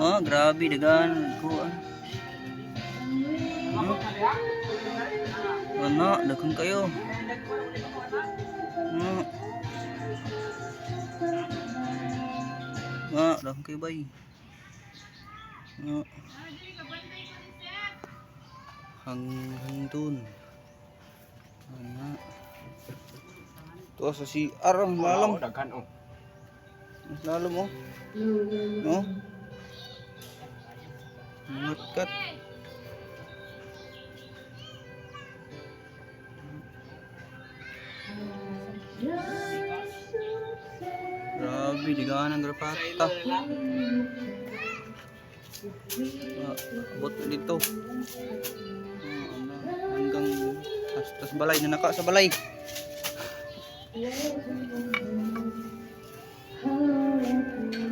Oh, grabe dagan ko. Ano, dagan kayo. Hmm. Ah, dagan kayo bay. Ah. Hanggang dun. Ano. Ito sa CR. Mas lalam oh. No? Ngutkat. Grabe, di ka ng grapata. Ah, abot dito. Ah, ano, hanggang tas, tas balay na naka sa balay.